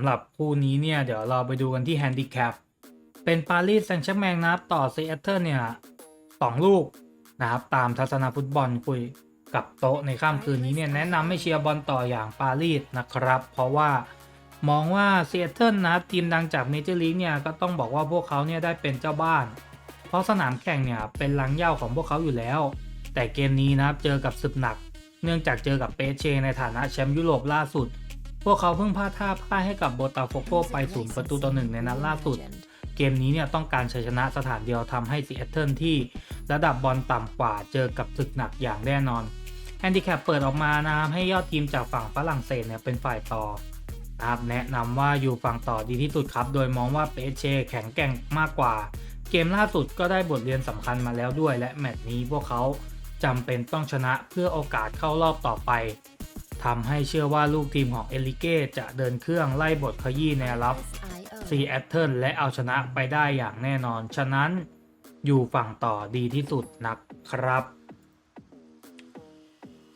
ำหรับคู่นี้เนี่ย เดี๋ยวเราไปดูกันที่แฮนดิแคปเป็นปารีสแซงต์แชร์แมงนะครับต่อซีแอตเทิลเนี่ยสองลูกนะครับตามทัศนฟุตบอลคุยกับโต๊ะในค่ำคืนนี้เนี่ยแนะนำให้เชียร์บอลต่ออย่างปารีสนะครับ เพราะว่ามองว่าซีแอตเทิลนะครับทีมดังจากเมเจอร์ลีกเนี่ยก็ต้องบอกว่าพวกเขาเนี่ยได้เป็นเจ้าบ้าน เพราะสนามแข่งเนี่ยเป็นลังเย้าของพวกเขาอยู่แล้ว แต่เกมนี้นะครับเจอกับศึกหนัก เนื่องจากเจอกับเปเชในฐานะแชมป์ยุโรปล่าสุด พวกเขาเพิ่งพลาดท่าพ่ายให้กับโบตาโฟโกไปศูนย์ประตูต่อหนึ่งในนัดล่าสุด เกมนี้เนี่ยต้องการชัยชนะสถานเดียวทำให้ซีแอตเทิลที่ระดับบอลต่ำกว่าเจอกับศึกหนักอย่างแน่นอนแฮนดิแคปเปิดออกมานะครับให้ยอดทีมจากฝั่งฝรั่งเศสเนี่ยเป็นฝ่ายต่อนะครับแนะนำว่าอยู่ฝั่งต่อดีที่สุดครับ โดยมองว่าเปเชแข็งแกร่งมากกว่า เกมล่าสุดก็ได้บทเรียนสำคัญมาแล้วด้วย และแมตช์นี้พวกเขาจำเป็นต้องชนะเพื่อโอกาสเข้ารอบต่อไป ทำให้เชื่อว่าลูกทีมของเอลิเก้จะเดินเครื่องไล่บทขยี้แนวรับซีแอตเทิลและเอาชนะไปได้อย่างแน่นอน ฉะนั้นอยู่ฝั่งต่อดีที่สุดนะครับ